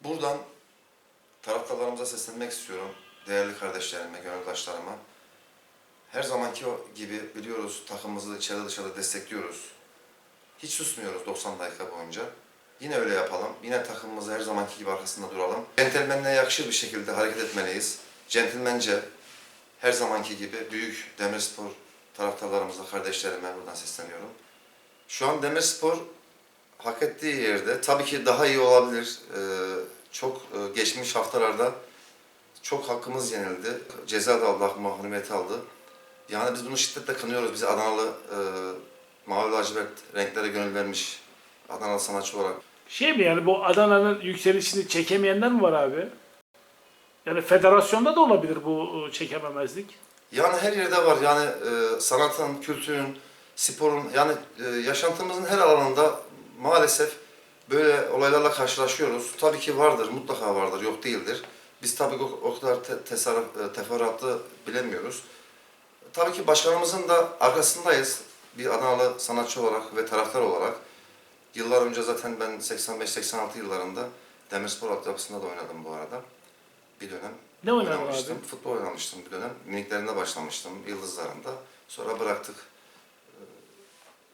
Buradan taraftarlarımıza seslenmek istiyorum. Değerli kardeşlerime, gönüldaşlarıma. Her zamanki gibi biliyoruz takımımızı içeride dışarıda destekliyoruz. Hiç susmuyoruz 90 dakika boyunca. Yine öyle yapalım. Yine takımımızı her zamanki gibi arkasında duralım. Centilmenliğe yakışır bir şekilde hareket etmeliyiz. Centilmence her zamanki gibi büyük Demirspor taraftarlarımıza, kardeşlerime buradan sesleniyorum. Şu an Demirspor hak ettiği yerde tabii ki daha iyi olabilir. Ee, çok e, geçmiş haftalarda çok hakkımız yenildi. Ceza da aldı, hak mahrumiyeti aldı. Yani biz bunu şiddetle kınıyoruz. Biz Adanalı e, mavi lacivert renklere gönül vermiş Adanalı sanatçı olarak. Şey mi yani bu Adana'nın yükselişini çekemeyenler mi var abi? Yani federasyonda da olabilir bu e, çekememezlik. Yani her yerde var. Yani e, sanatın, kültürün, sporun yani e, yaşantımızın her alanında maalesef böyle olaylarla karşılaşıyoruz. Tabii ki vardır, mutlaka vardır, yok değildir. Biz tabii ki o, o kadar te, tesarruf- e, teferruatlı bilemiyoruz. Tabii ki başkanımızın da arkasındayız. Bir Adanalı sanatçı olarak ve taraftar olarak. Yıllar önce zaten ben 85-86 yıllarında Demirspor altyapısında da oynadım bu arada. Bir dönem. Ne Oynamıştım. abi? Futbol oynamıştım bir dönem. Miniklerinde başlamıştım, yıldızlarında. Sonra bıraktık. Ee,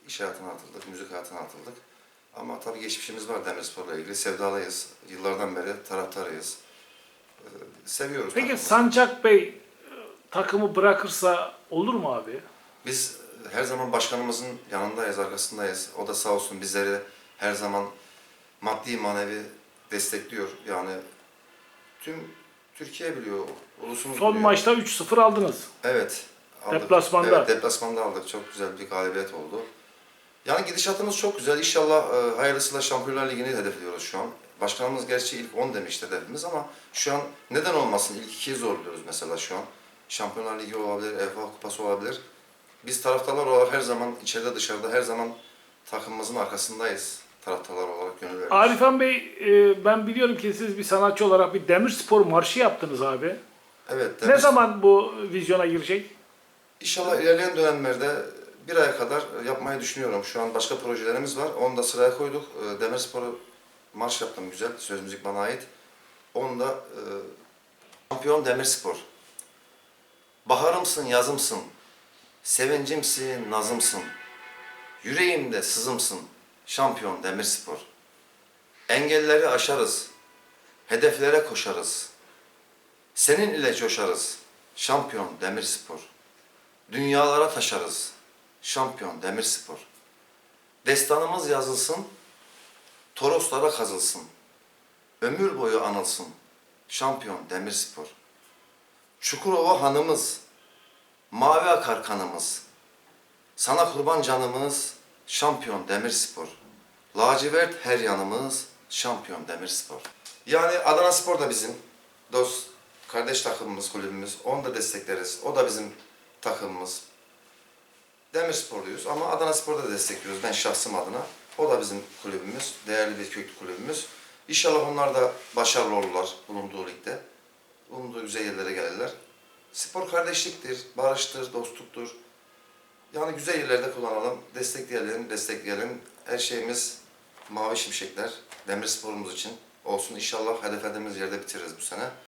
İş hayatına atıldık, müzik hayatına atıldık. Ama tabii geçmişimiz var Demirspor'la ilgili. Sevdalıyız. Yıllardan beri taraftarıyız. Ee, Seviyoruz. Peki takımımızı. Sancak Bey e, takımı bırakırsa olur mu abi? Biz her zaman başkanımızın yanındayız, arkasındayız. O da sağ olsun bizleri her zaman maddi manevi destekliyor. Yani tüm Türkiye biliyor, ulusumuz Son biliyor. maçta 3-0 aldınız. Evet. aldık. Deplasmanda. Evet, deplasmanda aldık. Çok güzel bir galibiyet oldu. Yani gidişatımız çok güzel. İnşallah e, hayırlısıyla Şampiyonlar Ligi'ni hedefliyoruz şu an. Başkanımız gerçi ilk 10 demişti hedefimiz ama şu an neden olmasın? İlk 2'yi zorluyoruz mesela şu an. Şampiyonlar Ligi olabilir, UEFA Kupası olabilir. Biz taraftarlar olarak her zaman içeride dışarıda her zaman takımımızın arkasındayız. Taraftarlar olarak gönül veriyoruz. Arifan Bey e, ben biliyorum ki siz bir sanatçı olarak bir Demirspor marşı yaptınız abi. Evet. Ne Demir- zaman bu vizyona girecek? İnşallah ilerleyen dönemlerde bir aya kadar yapmayı düşünüyorum. Şu an başka projelerimiz var. Onu da sıraya koyduk. Ee, Demirspor'u marş yaptım güzel. Söz müzik bana ait. Onu da e, şampiyon Demirspor. Baharımsın, yazımsın. Sevincimsin, nazımsın. Yüreğimde sızımsın. Şampiyon Demirspor. Engelleri aşarız. Hedeflere koşarız. Senin ile coşarız. Şampiyon Demirspor. Dünyalara taşarız. Şampiyon Demirspor. Destanımız yazılsın. Toroslara kazılsın. Ömür boyu anılsın. Şampiyon Demirspor. Çukurova hanımız. Mavi akar kanımız. Sana kurban canımız. Şampiyon Demirspor. Lacivert her yanımız. Şampiyon Demirspor. Yani Adana Spor da bizim dost, kardeş takımımız, kulübümüz. Onu da destekleriz. O da bizim takımımız. Demirsporluyuz ama Adana Spor'da da destekliyoruz ben şahsım adına. O da bizim kulübümüz, değerli bir köklü kulübümüz. İnşallah onlar da başarılı olurlar bulunduğu ligde. Bulunduğu güzel yerlere gelirler. Spor kardeşliktir, barıştır, dostluktur. Yani güzel yerlerde kullanalım, destekleyelim, destekleyelim. Her şeyimiz mavi şimşekler, demir sporumuz için olsun. İnşallah hedeflediğimiz yerde bitiririz bu sene.